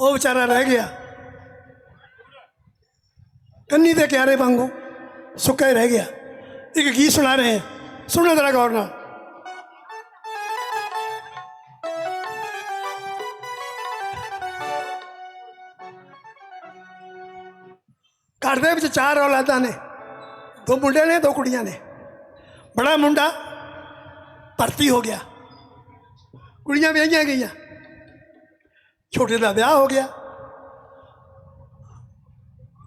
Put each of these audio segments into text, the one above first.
ਉਹ ਵਿਚਾਰਾ ਰਹਿ ਗਿਆ। ਕੰਨੀ ਦੇ ਕਿਆਰੇ ਵਾਂਗੂ ਸੁੱਕਾ ਹੀ ਰਹਿ ਗਿਆ। ਇੱਕ ਗੀਤ ਸੁਣਾ ਰਹੇ ਹਾਂ। ਸੁਣੋ ਜਰਾ ਗੌਰ ਨਾਲ। ਘਰ ਦੇ ਵਿੱਚ ਚਾਰ ਔਲਾਦਾਂ ਨੇ। ਦੋ ਮੁੰਡੇ ਨੇ, ਦੋ ਕੁੜੀਆਂ ਨੇ। ਬੜਾ ਮੁੰਡਾ ਭਰਤੀ ਹੋ ਗਿਆ। ਕੁੜੀਆਂ ਵਿਆਹੀਆਂ ਗਈਆਂ। ਛੋਟੇ ਦਾ ਵਿਆਹ ਹੋ ਗਿਆ।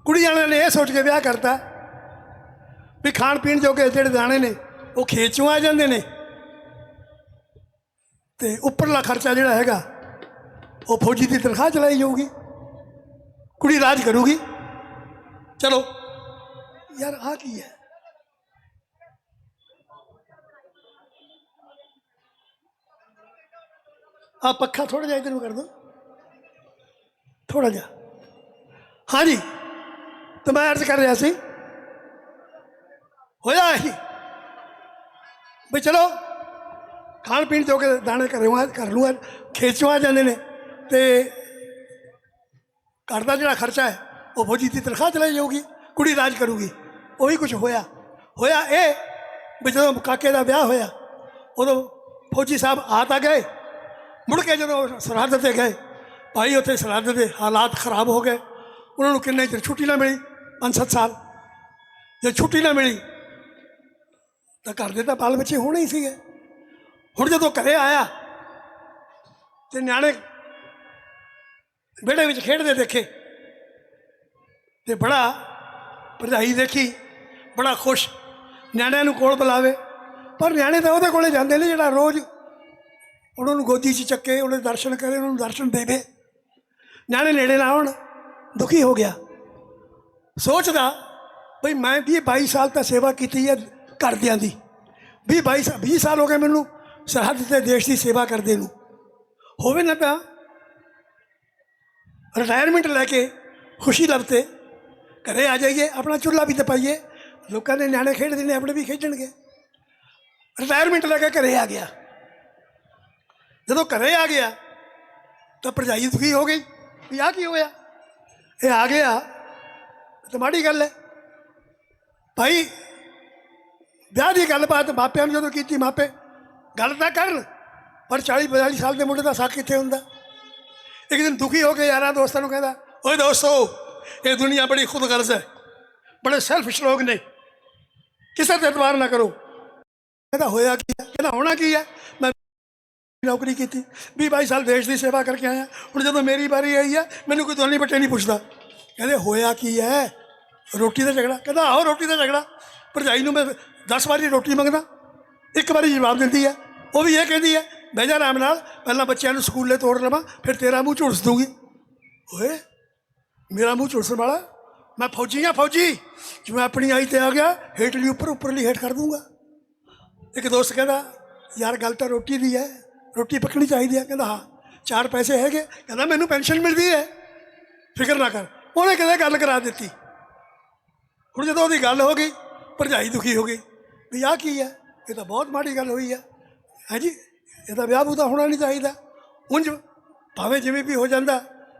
ਕੁੜੀ ਵਾਲਿਆਂ ਨੇ ਇਹ ਸੋਚ ਕੇ ਵਿਆਹ ਕਰਤਾ ਵੀ ਖਾਣ ਪੀਣ ਜੋਗੇ ਜਿਹੜੇ ਦਾਣੇ ਨੇ, ਉਹ ਖੇਤ ਚੋਂ ਆ ਜਾਂਦੇ ਨੇ। ਤੇ ਉੱਪਰਲਾ ਖਰਚਾ ਜਿਹੜਾ ਹੈਗਾ, ਉਹ ਫੌਜੀ ਦੀ ਤਨਖਾਹ ਚਲਾਈ ਜਾਊਗੀ। ਕੁੜੀ ਰਾਜ ਕਰੂਗੀ। ਚਲੋ, ਯਾਰ ਆ ਕੀ ਹੈ? ਆ ਪੱਖਾ ਥੋੜਾ ਜਿਹਾ ਇਧਰ ਨੂੰ ਕਰ ਦੋ। ਥੋੜਾ ਜਿਹਾ। ਹਾਂਜੀ, ਤੇ ਮੈਂ ਅਰਜ਼ ਕਰ ਰਿਹਾ ਸੀ। ਹੋਇਆ ਇਹੀ। ਵੀ ਚਲੋ, ਖਾਣ ਪੀਣ ਜੋ ਕੇ ਦਾਣੇ ਕਰੂੰਗਾ ਕਰ ਲੂੰਗਾ ਖੇਤ ਚੋਂ ਆ ਜਾਂਦੇ ਨੇ। ਤੇ ਘਰ ਦਾ ਜਿਹੜਾ ਖਰਚਾ ਹੈ, ਉਹ ਫੌਜੀ ਦੀ ਤਨਖਾਹ ਚਲਾਈ ਜਾਊਗੀ, ਕੁੜੀ ਰਾਜ ਕਰੂਗੀ। ਉਹੀ ਕੁਝ ਹੋਇਆ। ਹੋਇਆ ਇਹ ਵੀ ਜਦੋਂ ਕਾਕੇ ਦਾ ਵਿਆਹ ਹੋਇਆ, ਉਦੋਂ ਫੌਜੀ ਸਾਹਿਬ ਆ ਤਾਂ ਗਏ। ਮੁੜ ਕੇ ਜਦੋਂ ਸਰਹੱਦ ਤੇ ਗਏ ਭਾਈ ਉੱਥੇ ਸਰਹੱਦ ਦੇ ਹਾਲਾਤ ਖਰਾਬ ਹੋ ਗਏ। ਉਹਨਾਂ ਨੂੰ ਕਿੰਨੇ ਚਿਰ ਛੁੱਟੀ ਨਾ ਮਿਲੀ? ਪੰਜ ਸੱਤ ਸਾਲ। ਜੇ ਛੁੱਟੀ ਨਾ ਮਿਲੀ, ਤਾਂ ਘਰ ਦੇ ਤਾਂ ਬਾਲ ਬੱਚੇ ਹੋਣੇ ਹੀ ਸੀਗੇ। ਹੁਣ ਜਦੋਂ ਘਰੇ ਆਇਆ, ਤੇ ਨਿਆਣੇ ਵਿਹੜੇ ਵਿੱਚ ਖੇਡਦੇ ਦੇਖੇ। ਤੇ ਬੜਾ ਭਰਜਾਈ ਦੇਖੀ, ਬੜਾ ਖੁਸ਼। ਨਿਆਣਿਆਂ ਨੂੰ ਕੋਲ ਬੁਲਾਵੇ। ਪਰ ਨਿਆਣੇ ਤਾਂ ਉਹਦੇ ਕੋਲੇ ਜਾਂਦੇ ਨੇ ਜਿਹੜਾ ਰੋਜ਼ ਉਹਨਾਂ ਨੂੰ ਗੋਦੀ 'ਚ ਚੱਕੇ, ਉਹਦੇ ਦਰਸ਼ਨ ਕਰੇ, ਉਹਨਾਂ ਨੂੰ ਦਰਸ਼ਨ ਦੇਵੇ। ਨਿਆਣੇ ਨੇੜੇ ਨਾ ਆਉਣ ਦੁਖੀ ਹੋ ਗਿਆ। ਸੋਚਦਾ ਭਈ ਮੈਂ ਵੀ 22 ਸਾਲ ਤਾਂ ਸੇਵਾ ਕੀਤੀ ਹੈ ਘਰਦਿਆਂ ਦੀ। 20 22 ਸਾ- 20 ਸਾਲ ਹੋ ਗਏ ਮੈਨੂੰ ਸਰਹੱਦ ਤੇ ਦੇਸ਼ ਦੀ ਸੇਵਾ ਕਰਦੇ ਨੂੰ। ਹੋਵੇ ਨਾ ਤਾਂ ਰਿਟਾਇਰਮੈਂਟ ਲੈ ਕੇ ਖੁਸ਼ੀ ਲੱਭਤੇ, ਘਰੇ ਆ ਜਾਈਏ, ਆਪਣਾ ਚੁੱਲ੍ਹਾ ਵੀ ਤਪਾਈਏ, ਲੋਕਾਂ ਦੇ ਨਿਆਣੇ ਖੇਡਦੇ ਨੇ, ਆਪਣੇ ਵੀ ਖੇਡਣਗੇ। ਰਿਟਾਇਰਮੈਂਟ ਲੈ ਕੇ ਘਰੇ ਆ ਗਿਆ। ਜਦੋਂ ਘਰੇ ਆ ਗਿਆ ਤਾਂ ਭਰਜਾਈ ਦੁਖੀ ਹੋ ਗਈ। ਵੀ ਆ ਕੀ ਹੋਇਆ? ਇਹ ਆ ਗਿਆ। ਤਾਂ ਮਾੜੀ ਗੱਲ ਹੈ। ਭਾਈ, ਵਿਆਹ ਦੀ ਗੱਲਬਾਤ ਮਾਪਿਆਂ ਨੂੰ ਜਦੋਂ ਕੀਤੀ ਮਾਪੇ, ਗੱਲ ਤਾਂ ਕਰਨ ਪਰ 40 42 ਸਾਲ ਦੇ ਮੁੰਡੇ ਦਾ ਸਾਕ ਕਿੱਥੇ ਹੁੰਦਾ? ਇੱਕ ਦਿਨ ਦੁਖੀ ਹੋ ਕੇ ਯਾਰਾਂ ਦੋਸਤਾਂ ਨੂੰ ਕਹਿੰਦਾ, ਓਏ ਦੋਸਤੋ, ਇਹ ਦੁਨੀਆ ਬੜੀ ਖੁਦਗਰਜ਼ ਹੈ। ਬੜੇ ਸੈਲਫਿਸ਼ ਲੋਕ ਨੇ। ਕਿਸੇ ਤੇ ਇਤਬਾਰ ਨਾ ਕਰੋ। ਕਹਿੰਦਾ, ਹੋਇਆ ਕੀ ਹੈ? ਕਹਿੰਦਾ, ਹੋਣਾ ਕੀ ਹੈ? ਮੈਂ ਨੌਕਰੀ ਕੀਤੀ 20 22 ਸਾਲ ਦੇਸ਼ ਦੀ ਸੇਵਾ ਕਰਕੇ ਆਇਆ ਹੁਣ ਜਦੋਂ ਮੇਰੀ ਵਾਰੀ ਆਈ ਹੈ ਮੈਨੂੰ ਕੋਈ ਦੋਨੀ ਬੱਟੇ ਨਹੀਂ ਪੁੱਛਦਾ ਕਹਿੰਦੇ ਹੋਇਆ ਕੀ ਹੈ ਰੋਟੀ ਦਾ ਝਗੜਾ ਕਹਿੰਦਾ ਆਹੋ ਰੋਟੀ ਦਾ ਝਗੜਾ ਭਰਜਾਈ ਨੂੰ ਮੈਂ 10 ਵਾਰੀ ਰੋਟੀ ਮੰਗਦਾ ਇੱਕ ਵਾਰੀ ਜਵਾਬ ਦਿੰਦੀ ਹੈ ਉਹ ਵੀ ਇਹ ਕਹਿੰਦੀ ਹੈ ਬਹਿ ਜਾ ਆਰਾਮ ਨਾਲ ਪਹਿਲਾਂ ਬੱਚਿਆਂ ਨੂੰ ਸਕੂਲੇ ਤੋੜ ਲਵਾਂ ਫਿਰ ਤੇਰਾ ਮੂੰਹ ਝੁਲਸ ਦੂੰਗੀ ਓਏ ਮੇਰਾ ਮੂੰਹ ਝੁਲਸਣ ਵਾਲਾ ਮੈਂ ਫੌਜੀ ਆ ਫੌਜੀ ਜਿਵੇਂ ਆਪਣੀ ਆਈ ਤੇ ਆ ਗਿਆ ਹੇਠਲੀ ਉੱਪਰ ਉੱਪਰਲੀ ਹੇਠ ਕਰ ਦੂੰਗਾ ਇੱਕ ਦੋਸਤ ਕਹਿੰਦਾ ਯਾਰ ਗੱਲ ਤਾਂ ਰੋਟੀ ਦੀ ਹੈ ਰੋਟੀ ਪੱਕਣੀ ਚਾਹੀਦੀ ਹੈ ਕਹਿੰਦਾ, ਹਾਂ, ਚਾਰ ਪੈਸੇ ਹੈਗੇ, ਕਹਿੰਦਾ, ਮੈਨੂੰ ਪੈਨਸ਼ਨ ਮਿਲਦੀ ਹੈ। ਫਿਕਰ ਨਾ ਕਰ, ਉਹਨੇ ਕਿਤੇ ਗੱਲ ਕਰਾ ਦਿੱਤੀ। ਹੁਣ ਜਦੋਂ ਉਹਦੀ ਗੱਲ ਹੋ ਗਈ, ਭਰਜਾਈ ਦੁਖੀ ਹੋ ਗਈ, ਵੀ ਆਹ ਕੀ ਹੈ? ਇਹ ਤਾਂ ਬਹੁਤ ਮਾੜੀ ਗੱਲ ਹੋਈ ਹੈ ਹੈ ਇਹਦਾ ਵਿਆਹ ਬੂਤਾ ਹੋਣਾ ਨਹੀਂ ਚਾਹੀਦਾ। ਉਂਝ ਭਾਵੇਂ ਜਿਵੇਂ ਵੀ ਹੋ ਜਾਂਦਾ,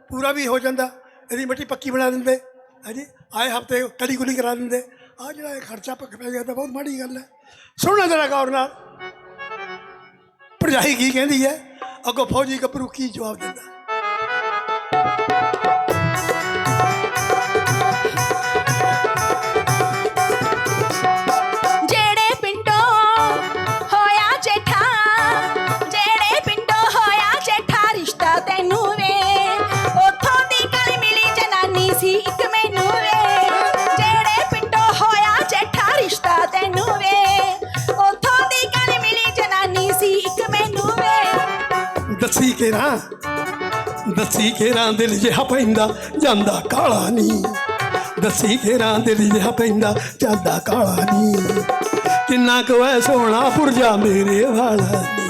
ਪੂਰਾ ਵੀ ਹੋ ਜਾਂਦਾ, ਇਹਦੀ ਮਿੱਟੀ ਪੱਕੀ ਬਣਾ ਦਿੰਦੇ। ਹੈ ਆਏ ਹਫ਼ਤੇ ਕਲੀ ਗੁਲੀ ਕਰਾ ਦਿੰਦੇ। ਆ ਜਿਹੜਾ ਇਹ ਖਰਚਾ ਪੱਕ ਪੈ ਗਿਆ ਤਾਂ ਬਹੁਤ ਮਾੜੀ ਗੱਲ ਹੈ। ਸੁਣਨਾ ਜਰਾ ਗੌਰ ਨਾਲ। ਭਰਜਾਈ ਕੀ ਕਹਿੰਦੀ ਹੈ? ਅੱਗੋਂ ਫੌਜੀ ਗੱਭਰੂ ਕੀ ਜਵਾਬ ਦਿੰਦਾ? ਦੱਸੀ ਕੇਰਾ ਦਿਲ ਜਿਹਾ ਪੈਂਦਾ, ਜਾਂਦਾ ਕਾਲਾ ਨਹੀਂ ਦੱਸੀ ਕੇਰਾ ਦਿਲ ਜਿਹਾ ਪੈਂਦਾ, ਜਾਂਦਾ ਕਾਲਾ ਨਹੀਂ ਕਿੰਨਾ ਕੁ ਐ ਸੋਹਣਾ ਪੁਰਜਾ ਮੇਰੇ ਵਾਲਾ ਨੀ।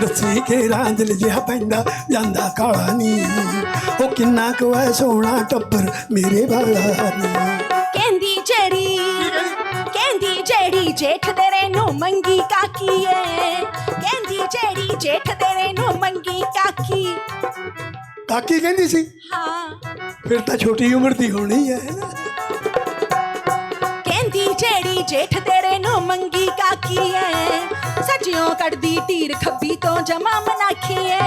ਦੱਸੀ ਕੇਰਾ ਦਿਲ ਜਿਹਾ ਪੈਂਦਾ, ਜਾਂਦਾ ਕਾਲਾ ਨਹੀਂ ਉਹ ਕਿੰਨਾ ਕੁ ਐ ਸੋਹਣਾ ਟੱਬਰ ਮੇਰੇ ਵਾਲਾ ਨੀ। ਕਹਿੰਦੀ ਜਿਹੜੀ ਕਹਿੰਦੀ ਜਿਹੜੀ ਜੇਠ ਤੇਰੇ ਨੂੰ ਮੰਗੀ ਕਾਕੀ ਏ। ਕਹਿੰਦੀ ਜਿਹੜੀ ਜੇਠ ਤੇਰੇ ਨੂੰ ਮੰਗੀ ਕਾਕੀ। ਕਾਕੀ ਕਹਿੰਦੀ ਸੀ ਹਾਂ। ਫਿਰ ਤਾਂ ਛੋਟੀ ਉਮਰ ਦੀ ਹੋਣੀ ਹੈ। ਕਹਿੰਦੀ ਜਿਹੜੀ ਜੇਠ ਤੇਰੇ ਨੂੰ ਮੰਗੀ ਕਾਕੀ ਐ ਸੱਜਿਓ ਕੱਢਦੀ ਟੀਰ ਖੱਬੀ ਤੋਂ ਜਮਾ ਮਨਾਖੀ ਐ।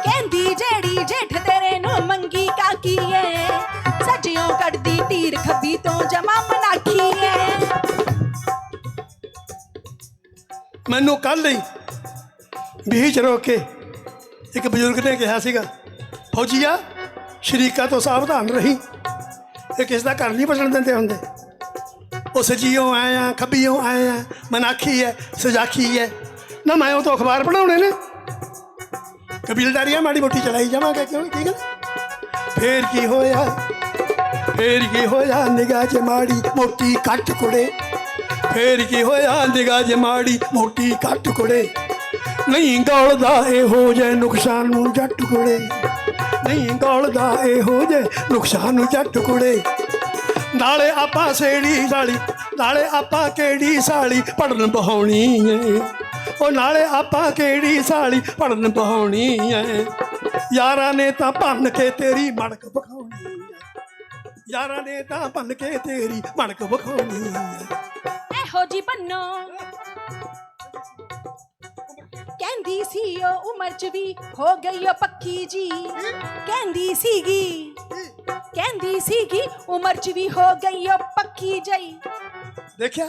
ਕਹਿੰਦੀ ਜਿਹੜੀ ਜੇਠ ਤੇਰੇ ਨੂੰ ਮੰਗੀ ਕਾਕੀ ਐ ਸੱਜਿਓ ਕੱਢਦੀ ਟੀਰ ਖੱਬੀ ਤੋਂ ਜਮਾ ਮਨਾਖੀ ਐ। ਮੈਨੂੰ ਕੱਲ ਹੀ ਬੀਚ ਰੋਕ ਕੇ ਇੱਕ ਬਜ਼ੁਰਗ ਨੇ ਕਿਹਾ ਸੀਗਾ ਫੌਜੀਆ ਸ਼ਰੀਕਾ ਤੋਂ ਸਾਵਧਾਨ ਰਹੀ। ਇਹ ਕਿਸ ਦਾ ਘਰ ਨਹੀਂ ਬਸਣ ਦਿੰਦੇ ਹੁੰਦੇ? ਉਹ ਸਜੀਓ ਆਏ ਆ ਖੱਬੀਓ ਆਏ ਆ, ਮਨਾਖੀ ਹੈ ਸਜਾਖੀ ਹੈ ਨਾ ਮੈਂ ਉਹ ਤੋਂ ਅਖਬਾਰ ਪੜਾਉਣੇ ਨੇ। ਕਬੀਲਦਾਰੀਆਂ ਮਾੜੀ ਮੋਟੀ ਚਲਾਈ ਜਾਵਾਂਗੇ, ਕਿਉਂ ਠੀਕ ਹੈ ਨਾ? ਫੇਰ ਕੀ ਹੋਇਆ? ਫੇਰ ਕੀ ਹੋਇਆ? ਨਿਗਾਹ 'ਚ ਮਾੜੀ ਮੋਟੀ ਕੱਟ ਕੁੜੇ। ਫੇਰ ਕੀ ਹੋਇਆ? ਨਿਗਾਹ 'ਚ ਮਾੜੀ ਮੋਟੀ ਕੱਟ ਕੁੜੇ। ਨਹੀਂ ਗੌਲਦਾ ਇਹੋ ਜੇ ਨੁਕਸਾਨ ਨੂੰ ਜੱਟ ਕੁੜੇ। ਨਹੀਂ ਗੌਲਦਾ ਇਹੋ ਜੇ ਨੁਕਸਾਨ ਜੱਟ ਕੁੜੇ। ਨਾਲੇ ਆਪਾਂ ਸੇੜੀ ਸਾਲੀ, ਨਾਲੇ ਆਪਾਂ ਕਿਹੜੀ ਸਾਲੀ ਪੜਨ ਬਹਾਉਣੀ ਏ। ਉਹ ਨਾਲੇ ਆਪਾਂ ਕਿਹੜੀ ਸਾਲੀ ਪੜਨ ਬਹਾਉਣੀ ਏ। ਯਾਰਾਂ ਨੇ ਤਾਂ ਭੰਨ ਕੇ ਤੇਰੀ ਮਣਕ ਵਿਖਾਉਣੀ ਏ। ਯਾਰਾਂ ਨੇ ਤਾਂ ਭੰਨ ਕੇ ਤੇਰੀ ਮਣਕ ਵਿਖਾਉਣੀ ਏ। ਇਹੋ ਜੀ ਬੰਨੋ ਕਹਿੰਦੀ ਸੀ ਉਹ ਉਮਰ ਚ ਵੀ ਹੋ ਗਈ ਉਹ ਪੱਕੀ ਜੀ। ਕਹਿੰਦੀ ਸੀਗੀ ਕਹਿੰਦੀ ਸੀਗੀ ਉਮਰ ਚ ਵੀ ਹੋ ਗਈ ਉਹ ਪੱਕੀ ਜਈ ਦੇਖਿਆ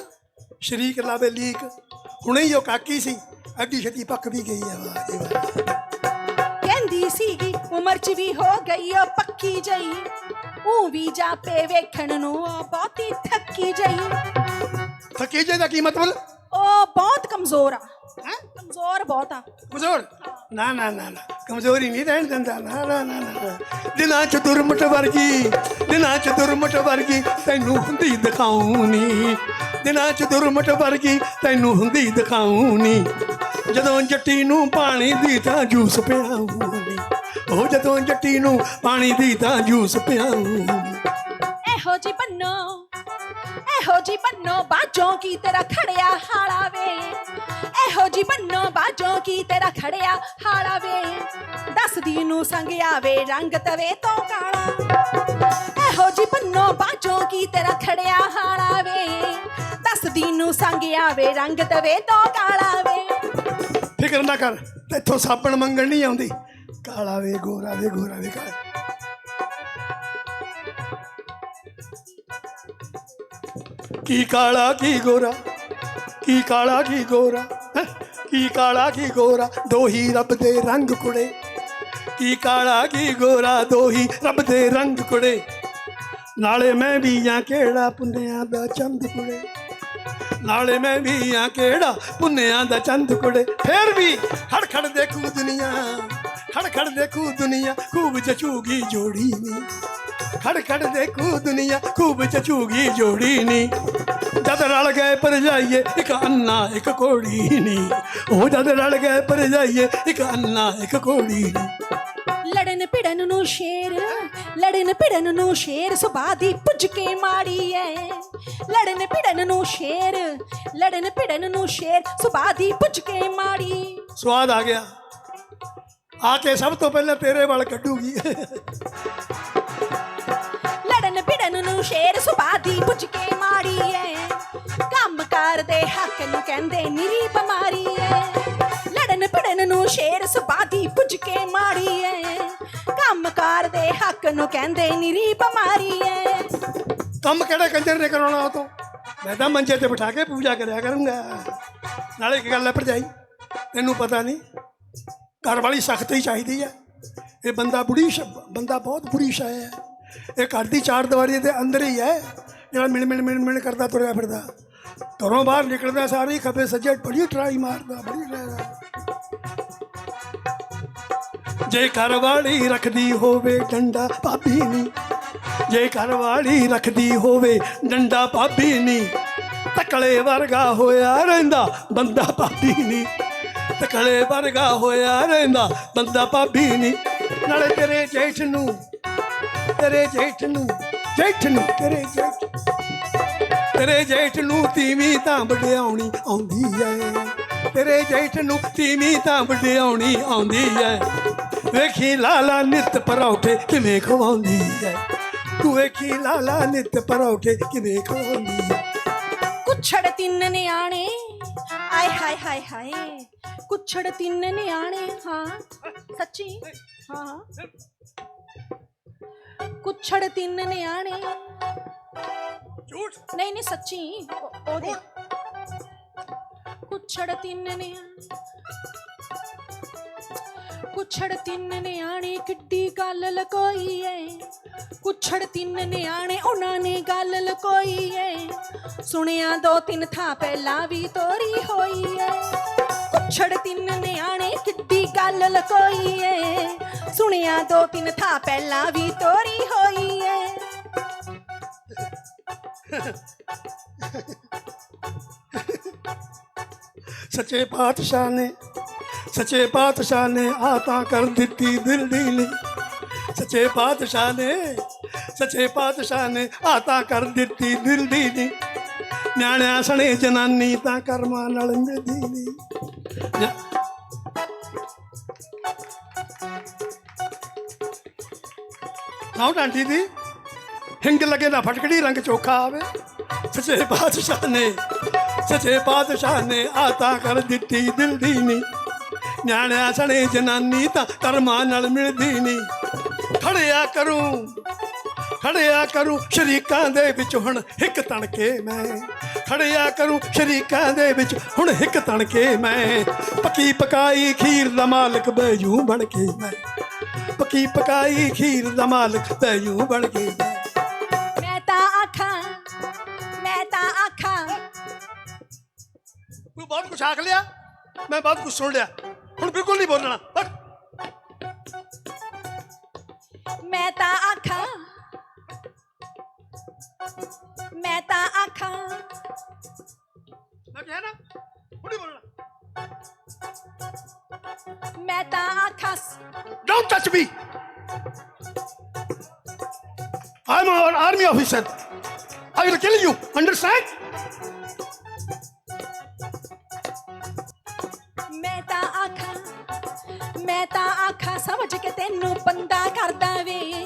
ਸ਼ਰੀਕ ਲਾਵੇ ਲੀਕ ਹੁਣੇ ਹੀ ਉਹ ਕਾਕੀ ਸੀ ਅੱਡੀ ਛੇਤੀ ਪੱਕ ਵੀ ਗਈ ਹੈ ਵਾਹ ਜੀ ਵਾਹ। ਕਹਿੰਦੀ ਸੀਗੀ ਉਮਰ ਚ ਵੀ ਹੋ ਗਈ ਉਹ ਪੱਕੀ ਜਈ ਉਹ ਵੀ ਜਾਪੇ ਵੇਖਣ ਨੂੰ ਉਹ ਬਹੁਤੀ ਥੱਕੀ ਜਈ ਥੱਕੇ ਜੇ ਦਾ ਕੀ ਮਤਲਬ? ਉਹ ਬਹੁਤ ਕਮਜ਼ੋਰ ਆ। ਹੈ? ਕਮਜ਼ੋਰ ਬਹੁਤ ਆ। ਕਮਜ਼ੋਰ? ਨਾ ਨਾ ਨਾ ਨਾ। ਕਮਜ਼ੋਰੀ ਨਹੀਂ ਰਹਿਣ ਦਿੰਦਾ। ਨਾ ਨਾ ਨਾ ਨਾ। ਦਿਨਾਂ ਚ ਦੁਰਮਟ ਵਰਗੀ ਦਿਨਾਂ ਚ ਦੁਰਮਟ ਵਰਗੀ ਤੈਨੂੰ ਹੁੰਦੀ ਦਿਖਾਉਣੀ। ਦਿਨਾਂ ਚ ਦੁਰਮਟ ਵਰਗੀ ਤੈਨੂੰ ਹੁੰਦੀ ਦਿਖਾਉਣੀ। ਜਦੋਂ ਜੱਟੀ ਨੂੰ ਪਾਣੀ ਦੀ ਤਾਂ ਜੂਸ ਪਿਆਉਣੀ। ਉਹ ਜਦੋਂ ਜੱਟੀ ਨੂੰ ਪਾਣੀ ਦੀ ਤਾਂ ਜੂਸ ਪਿਆਉਣੀ। ਇਹੋ ਜੀ ਬੰਨੋ ਇਹੋ ਜੀ ਬੰਨੋ ਬਾਜੋਂ ਕੀ ਤੇਰਾ ਖੜਿਆ ਹਾਲਾ ਵੇ। ਇਹੋ ਜੀ ਬੰਨੋ ਬਾਜੋਂ ਕੀ ਤੇਰਾ ਖੜਿਆ ਹਾਲਾ ਵੇ। ਦੱਸਦੀ ਨੂੰ ਸੰਗ ਆਵੇ, ਰੰਗ ਤਵੇ ਤੋਂ ਕਾਲਾ। ਇਹੋ ਜੀ ਬੰਨੋ ਬਾਜੋਂ ਕੀ ਤੇਰਾ ਖੜਿਆ ਹਾਲਾ ਵੇ। ਦੱਸਦੀ ਨੂੰ ਸੰਗ ਆਵੇ, ਰੰਗ ਤਵੇ ਤੋਂ ਕਾਲਾ ਵੇ। ਫਿਕਰ ਨਾ ਕਰ, ਤੇਥੋਂ ਸਾਬਣ ਮੰਗਣ ਨਹੀਂ ਆਉਂਦੀ। ਕਾਲਾ ਵੇ, ਗੋਰਾ ਵੇ ਗੋਰਾ ਵੇ, ਕਾਲਾ। ਕੀ ਕਾਲਾ ਕੀ ਗੋਰਾ? ਕੀ ਕਾਲਾ ਕੀ ਗੋਰਾ? ਹੈਂ? ਕੀ ਕਾਲਾ ਕੀ ਗੋਰਾ? ਦੋਹੀ ਰੱਬ ਦੇ ਰੰਗ ਕੁੜੇ। ਕੀ ਕਾਲਾ ਕੀ ਗੋਰਾ? ਦੋਹੀ ਰੱਬ ਦੇ ਰੰਗ ਕੁੜੇ। ਨਾਲੇ ਮੈਂ ਵੀ ਜਾਂ ਕਿਹੜਾ ਪੁੰਨਿਆਂ ਦਾ ਚੰਦ ਕੁੜੇ। ਨਾਲੇ ਮੈਂ ਵੀ ਆ ਕਿਹੜਾ ਪੁੰਨਿਆਂ ਦਾ ਚੰਦ ਕੁੜੇ। ਫੇਰ ਵੀ ਖੜ ਖੜ ਦੇਖੂ ਦੁਨੀਆ। ਖੜ ਖੜ ਦੇਖੂ ਦੁਨੀਆ। ਖੂਬ ਚਚੂਗੀ ਜੋੜੀ ਨੀ ਖੜ ਖੜ ਦੇਖੂ ਦੁਨੀਆ ਖੂਬ ਚਚੂਗੀ ਜੋੜੀ ਨੀ। ਜਦ ਰਲ ਗਏ ਪਰ ਜਾਈਏ ਇੱਕ ਅੰਨਾ ਇੱਕ ਕੋੜੀ ਨੀ। ਉਹ ਜਦ ਰਲ ਗਏ ਪਰ ਜਾਈਏ ਇੱਕ ਅੰਨਾ ਇੱਕ ਕੋੜੀ ਨੀ। ਲੜਨ ਭਿੜਨ ਨੂੰ ਸ਼ੇਰ ਲੜਨ ਭਿੜਨ ਨੂੰ ਸ਼ੇਰ ਸੁਭਾ ਦੀ ਪੁੱਜ ਕੇ ਮਾੜੀ ਐ। ਲੜਨ ਭਿੜਨ ਨੂੰ ਸ਼ੇਰ ਲੜਨ ਭਿੜਨ ਨੂੰ ਸ਼ੇਰ ਸੁਭਾ ਦੀ ਪੁੱਜ ਕੇ ਮਾੜੀ। ਸਵਾਦ ਆ ਗਿਆ। ਆ ਕੇ ਸਭ ਤੋਂ ਪਹਿਲਾਂ ਤੇਰੇ ਵੱਲ ਕੱਢੂਗੀ। ਨੂੰ ਸ਼ੇਰ ਸੁਭਾ ਦੀ ਪੁੱਜ ਕੇ ਮਾੜੀ ਐ। ਕੰਮ ਕਰਦੇ ਹੱਕ ਨੂੰ ਕਹਿੰਦੇ ਨਿਰੀ ਬਿਮਾਰੀ ਐ। ਲੜਨ ਭਿੜਨ ਨੂੰ ਸ਼ੇਰ ਸੁਭਾ ਦੀ ਪੁੱਜ ਕੇ ਮਾੜੀ ਐ। ਕੰਮ ਕਰਦੇ ਹੱਕ ਨੂੰ ਕਹਿੰਦੇ ਨਿਰੀ ਬਿਮਾਰੀ ਐ। ਕੰਮ ਕਿਹੜੇ ਕੰਜਰ ਨੇ ਕਰਾਉਣਾ ਉਹ ਤੋਂ? ਮੈਂ ਤਾਂ ਮੰਜੇ ਤੇ ਬਿਠਾ ਕੇ ਪੂਜਾ ਕਰਿਆ ਕਰੂੰਗਾ। ਨਾਲੇ ਇੱਕ ਗੱਲ ਹੈ ਭਰਜਾਈ, ਤੈਨੂੰ ਪਤਾ ਨਹੀਂ, ਘਰ ਵਾਲੀ ਸਖਤ ਹੀ ਚਾਹੀਦੀ ਹੈ। ਇਹ ਬੰਦਾ ਬੁੜੀ ਸ਼- ਬੰਦਾ ਬਹੁਤ ਬੁਰੀ ਸ਼ਾਇ ਹੈ। ਇਹ ਘਰ ਦੀ ਚਾਰ ਦੀਵਾਰੀ ਦੇ ਅੰਦਰ ਹੀ ਹੈ। ਜਿਹੜਾ ਮਿਣ ਮਿਣ ਮਿਣ ਮਿਣ ਕਰਦਾ, ਤੁਰਿਆ ਫਿਰਦਾ। ਘਰੋਂ ਬਾਹਰ ਨਿਕਲਦਾ, ਸਾਰੀ ਖੱਬੇ ਸੱਜੇ, ਬੜੀ ਟਰਾਈ ਮਾਰਦਾ, ਬੜੀ ਟਰਾਈ ਜੇ ਘਰ ਵਾਲੀ ਰੱਖਦੀ ਹੋਵੇ ਡੰਡਾ, ਭਾਬੀ ਨਹੀਂ ਜੇ ਘਰ ਵਾਲੀ ਰੱਖਦੀ ਹੋਵੇ ਡੰਡਾ, ਭਾਬੀ ਨਹੀਂ ਤਕਲੇ ਵਰਗਾ ਹੋਇਆ ਰਹਿੰਦਾ, ਬੰਦਾ ਭਾਬੀ ਨਹੀਂ ਤਕਲੇ ਵਰਗਾ ਹੋਇਆ ਰਹਿੰਦਾ, ਬੰਦਾ ਭਾਬੀ ਨਹੀਂ ਨਾਲੇ ਤੇਰੇ ਜੇਠ ਨੂੰ ਤੇਰੇ ਜੇਠ ਨੂੰ ਜੇਠ ਨੂੰ, ਤੇਰੇ ਜੇਠ। ਤੇਰੇ ਜੇਠ ਨੂੰ ਤੀਵੀਂ ਤਾਂ ਵਡਿਆਉਣੀ ਆਉਂਦੀ ਐ। ਤੇਰੇ ਜੇਠ ਨੂੰ ਤੀਵੀਂ ਤਾਂ ਵਡਿਆਉਣੀ ਆਉਂਦੀ ਐ। ਵੇਖੀ ਲਾਲਾ ਨਿਤ ਪਰੌਠੇ ਕਿਵੇਂ ਖਵਾਉਂਦੀ ਐ। ਤੂੰ ਵੇਖੀ ਲਾਲਾ ਨਿਤ ਪਰੌਠੇ ਕਿਵੇਂ ਖਵਾਉਂਦੀ ਐ। ਕੁਛੜ ਤਿੰਨ ਨਿਆਣੇ, ਆਏ ਹਾਏ ਹਾਏ ਹਾਏ। ਕੁਛੜ ਤਿੰਨ ਨਿਆਣੇ, ਹਾਂ, ਸੱਚੀ? ਹਾਂ। ਕੁਛੜ ਤਿੰਨ ਨਿਆਣੇ। ਝੂਠ? ਨਹੀਂ ਨਹੀਂ ਸੱਚੀ। ਉਹ- ਉਹਦੇ। ਕੁਛੜ ਤਿੰਨ ਨਿਆਣੇ। ਕੁਛੜ ਤਿੰਨ ਨਿਆਣੇ ਕਿੱਡੀ ਗੱਲ ਲਕੋਈ ਏ। ਕੁਛੜ ਤਿੰਨ ਨਿਆਣੇ ਉਹਨਾਂ ਨੇ ਗੱਲ ਲਕੋਈ ਏ। ਸੁਣਿਆ ਦੋ ਤਿੰਨ ਥਾਂ ਪਹਿਲਾਂ ਵੀ ਤੋਰੀ ਹੋਈ ਏ। ਕੁਛੜ ਤਿੰਨ ਨਿਆਣੇ ਕਿੱਡੀ ਗੱਲ ਲਕੋਈ ਏ। ਸੁਣਿਆ ਦੋ ਤਿੰਨ ਥਾਂ ਪਹਿਲਾਂ ਵੀ ਤੋਰੀ ਸੱਚੇ ਪਾਤਸ਼ਾਹ ਨੇ, ਸੱਚੇ ਪਾਤਸ਼ਾਹ ਨੇ ਆਤਾ ਕਰ ਦਿੱਤੀ ਦਿਲ ਦੀ ਨੀ ਸੱਚੇ ਪਾਤਸ਼ਾਹ ਨੇ, ਸੱਚੇ ਪਾਤਸ਼ਾਹ ਨੇ ਆਤਾ ਕਰ ਦਿੱਤੀ ਦਿਲ ਦੀ ਨੀ ਨਿਆਣਿਆਂ ਸਣੇ ਜਨਾਨੀ ਤਾਂ ਕਰਮਾਂ ਨਾਲ ਮਿਲਦੀ ਨੀ ਨਿਆ- ਆਉ ਦੀ ਹਿੰਗ ਲੱਗੇ ਨਾ ਫਟਕੜੀ ਰੰਗ ਚੋਖਾ ਆਵੇ। ਸੱਚੇ ਪਾਤਸ਼ਾਹ ਨੇ, ਸੱਚੇ ਪਾਤਸ਼ਾਹ ਨੇ ਆਤਾ ਕਰ ਦਿੱਤੀ, ਦਿਲ ਦੀ ਨੀ ਨਿਆਣਿਆਂ ਸਣੇ ਜਨਾਨੀ ਤਾਂ ਕਰਮਾਂ ਨਾਲ ਮਿਲਦੀ ਨੀ ਖੜਿਆ ਕਰੂੰ ਖੜਿਆ ਕਰੂੰ ਸ਼ਰੀਕਾਂ ਦੇ ਵਿੱਚ ਹੁਣ ਇੱਕ ਤਣ ਕੇ ਮੈਂ। ਖੜਿਆ ਕਰੂੰ ਸ਼ਰੀਕਾਂ ਦੇ ਵਿੱਚ ਹੁਣ ਇੱਕ ਤਣ ਕੇ ਮੈਂ। ਪੱਕੀ ਪਕਾਈ ਖੀਰ ਦਾ ਮਾਲਕ ਬੈਜੂ ਬਣ ਕੇ ਮੈਂ। ਪੱਕੀ ਪਕਾਈ ਖੀਰ ਦਾ ਮਾਲਕ ਬੈਜੂ ਬਣ ਕੇ ਮੈਂ। ਤੂੰ ਬਹੁਤ ਕੁਛ ਆਖ ਲਿਆ ਮੈਂ ਬਹੁਤ ਕੁਛ ਸੁਣ ਲਿਆ ਹੁਣ ਬਿਲਕੁਲ ਨਹੀਂ ਬੋਲਣਾ ਹਟ। ਮੈਂ ਤਾਂ ਆਖਾਂ ਮੈਂ ਤਾਂ ਆਖਾਂ ਮੈਂ ਕਿਹਾ ਨਾ ਹੁਣ ਨਹੀਂ ਬੋਲਣਾ ਮੈਂ ਤਾਂ ਆਖਾਂ Don't touch me! I'm an army officer. I will kill you. Understand? ਮੈਂ ਤਾਂ ਆਖਾਂ, ਮੈਂ ਤਾਂ ਆਖਾਂ, ਸਮਝ ਕੇ ਤੈਨੂੰ ਬੰਦਾ ਕਰਦਾ ਵੇ।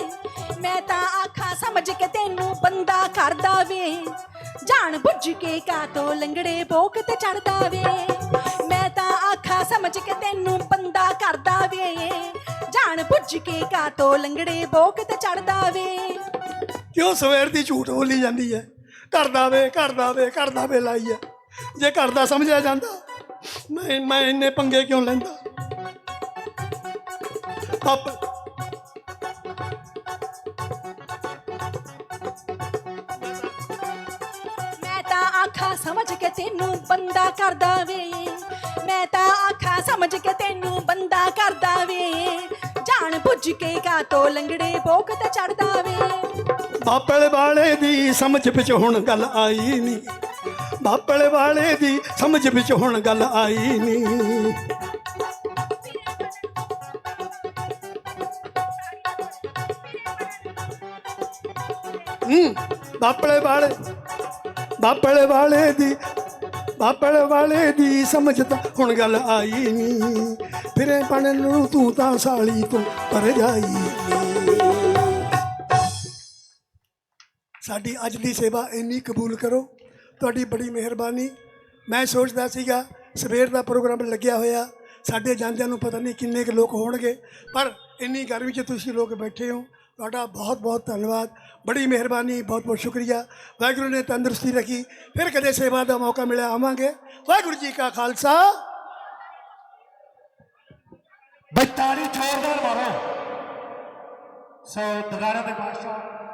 ਮੈਂ ਤਾਂ ਆਖਾਂ, ਸਮਝ ਕੇ ਤੈਨੂੰ ਬੰਦਾ ਕਰਦਾ ਵੇ। ਜਾਣ ਬੁੱਝ ਕੇ ਕਾਤੋਂ ਲੰਗੜੇ ਬੋਕ ਤੇ ਚੜਦਾ ਵੇ। ਮੈਂ ਤਾਂ ਆਖਾਂ, ਸਮਝ ਕੇ ਤੈਨੂੰ ਬੰਦਾ ਕਰਦਾ ਵੇ। ਜਾਣ ਬੁੱਝ ਕੇ ਕਾਤੋਂ ਲੰਗੜੇ ਬੋਕ ਤੇ ਚੜਦਾ ਵੇ। ਕਿਉਂ ਸਵੇਰ ਦੀ ਝੂਠ ਬੋਲੀ ਜਾਂਦੀ ਹੈ ਕਰਦਾ ਵੇ ਕਰਦਾ ਵੇ ਕਰਦਾ ਵੇ ਲਾਈ ਹੈ ਜੇ ਕਰਦਾ ਸਮਝਿਆ ਜਾਂਦਾ ਮੈਂ ਮੈਂ ਇੰਨੇ ਪੰਗੇ ਕਿਉਂ ਲੈਂਦਾ? ਆਪ ਮੈਂ ਤਾਂ ਆਖਾਂ ਸਮਝ ਕੇ ਤੈਨੂੰ ਬੰਦਾ ਕਰਦਾ ਵੇ। ਮੈਂ ਤਾਂ ਆਖਾਂ ਸਮਝ ਕੇ ਤੈਨੂੰ ਬੰਦਾ ਕਰਦਾ ਵੇ। ਜਾਣ ਬੁੱਝ ਕੇ ਕਾਤੋਂ ਲੰਗੜੇ ਬੋਕ ਤੇ ਚੜਦਾ ਵੇ। ਬਾਪਲ ਵਾਲੇ ਦੀ ਸਮਝ ਵਿੱਚ ਹੁਣ ਗੱਲ ਆਈ ਨਹੀਂ ਬਾਪਲ ਵਾਲੇ ਦੀ ਸਮਝ ਵਿੱਚ ਹੁਣ ਗੱਲ ਆਈ ਨਹੀਂ ਹੂੰ ਬਾਪਲੇ ਵਾਲੇ ਬਾਪਲੇ ਵਾਲੇ ਦੀ ਬਾਪਲੇ ਵਾਲੇ ਦੀ ਸਮਝ ਤਾਂ ਹੁਣ ਗੱਲ ਆਈ ਨਹੀਂ ਫਿਰੇ ਪਣ ਨੂੰ ਤੂੰ ਤਾਂ ਸਾਲੀ ਤੋਂ ਪਰ ਜਾਈ ਸਾਡੀ ਅੱਜ ਦੀ ਸੇਵਾ ਇੰਨੀ ਕਬੂਲ ਕਰੋ। ਤੁਹਾਡੀ ਬੜੀ ਮਿਹਰਬਾਨੀ। ਮੈਂ ਸੋਚਦਾ ਸੀਗਾ, ਸਵੇਰ ਦਾ ਪ੍ਰੋਗਰਾਮ ਲੱਗਿਆ ਹੋਇਆ, ਸਾਡੇ ਜਾਂਦਿਆਂ ਨੂੰ ਪਤਾ ਨਹੀਂ ਕਿੰਨੇ ਕੁ ਲੋਕ ਹੋਣਗੇ, ਪਰ ਇੰਨੀ ਗਰਮੀ 'ਚ ਤੁਸੀਂ ਲੋਕ ਬੈਠੇ ਹੋ, ਤੁਹਾਡਾ ਬਹੁਤ ਬਹੁਤ ਧੰਨਵਾਦ। ਬੜੀ ਮਿਹਰਬਾਨੀ ਬਹੁਤ ਬਹੁਤ ਸ਼ੁਕਰੀਆ। ਵਾਹਿਗੁਰੂ ਨੇ ਤੰਦਰੁਸਤੀ ਰੱਖੀ, ਫਿਰ ਕਦੇ ਸੇਵਾ ਦਾ ਮੌਕਾ ਮਿਲਿਆ ਆਵਾਂਗੇ। ਵਾਹਿਗੁਰੂ ਜੀ ਕਾ ਖਾਲਸਾ। ਬਈ ਤਾੜੀ ਜ਼ੋਰਦਾਰ ਮਾਰੋ ਸੋ ਦੁਬਾਰਾ ਦੇ ਬਾਦਸ਼ਾਹ